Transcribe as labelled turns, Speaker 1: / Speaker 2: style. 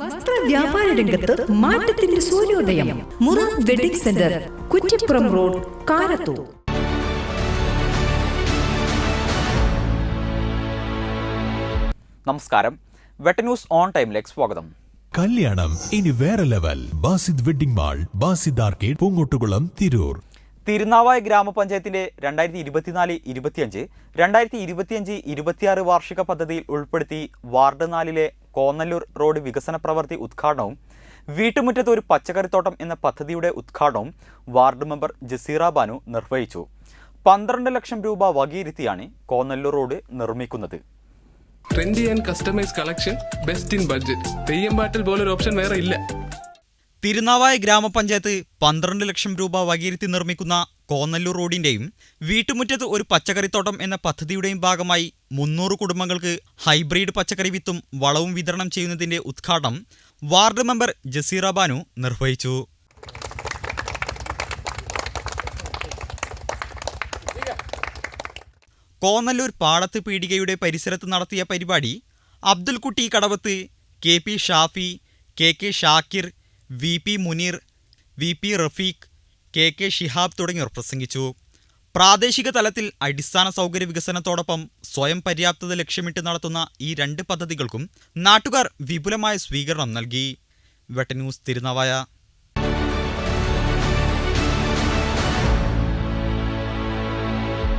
Speaker 1: വസ്ത്ര വ്യാപാര രംഗത്ത് മാറ്റത്തിന്റെ സൂര്യോദയം. മുറ wedding centre Kuttippuram road Karathur.
Speaker 2: നമസ്കാരം. വെട്ടന്യൂസ് ഓൺ ടൈമിലേക്ക് സ്വാഗതം.
Speaker 3: കല്യാണം ഇനി വേറെ level. Basid wedding mall Basid arcade Poongottukulam Tirur.
Speaker 2: Thirunavaya ഗ്രാമപഞ്ചായത്തിന്റെ രണ്ടായിരത്തി ഇരുപത്തിനാല് ഇരുപത്തിയഞ്ച് രണ്ടായിരത്തി ഇരുപത്തിയഞ്ച് ഇരുപത്തിയാറ് വാർഷിക പദ്ധതിയിൽ ഉൾപ്പെടുത്തി വാർഡ് നാലിലെ കോന്നല്ലൂർ റോഡ് വികസന പ്രവൃത്തി ഉദ്ഘാടനവും വീട്ടുമുറ്റത്ത് ഒരു പച്ചക്കറിത്തോട്ടം എന്ന പദ്ധതിയുടെ ഉദ്ഘാടനവും വാർഡ് മെമ്പർ ജസീറ ബാനു നിർവഹിച്ചു. പന്ത്രണ്ട് ലക്ഷം രൂപ വകയിരുത്തിയാണ് കോന്നല്ലൂർ റോഡ് നിർമ്മിക്കുന്നത്.
Speaker 4: Trendy and customise collection best in budget Theyyam പാട്ടിൽ പോലൊരു ഓപ്ഷൻ വേറെ ഇല്ല.
Speaker 2: തിരുനാവായ ഗ്രാമപഞ്ചായത്ത് പന്ത്രണ്ട് ലക്ഷം രൂപ വകയിരുത്തി നിർമ്മിക്കുന്ന കോന്നല്ലൂർ റോഡിന്റെയും വീട്ടുമുറ്റത്ത് ഒരു പച്ചക്കറിത്തോട്ടം എന്ന പദ്ധതിയുടെയും ഭാഗമായി മുന്നൂറ് കുടുംബങ്ങൾക്ക് ഹൈബ്രിഡ് പച്ചക്കറി വിത്തും വളവും വിതരണം ചെയ്യുന്നതിന്റെ ഉദ്ഘാടനം വാർഡ് മെമ്പർ ജസീറ ബാനു നിർവഹിച്ചു. കോന്നല്ലൂർ പാടത്ത് പീടികയുടെ പരിസരത്ത് നടത്തിയ പരിപാടി Abdul Kutty Kadavath K P Shafi K K Shakir V P Muneer V P Rafeeq K K Shihab തുടങ്ങിയവർ പ്രസംഗിച്ചു. പ്രാദേശിക തലത്തിൽ അടിസ്ഥാന സൗകര്യ വികസനത്തോടൊപ്പം സ്വയം പര്യാപ്തത ലക്ഷ്യമിട്ട് നടത്തുന്ന ഈ രണ്ട് പദ്ധതികൾക്കും നാട്ടുകാർ വിപുലമായ സ്വീകരണം നൽകി. വെട്ടന്യൂസ് തിരുനാവായ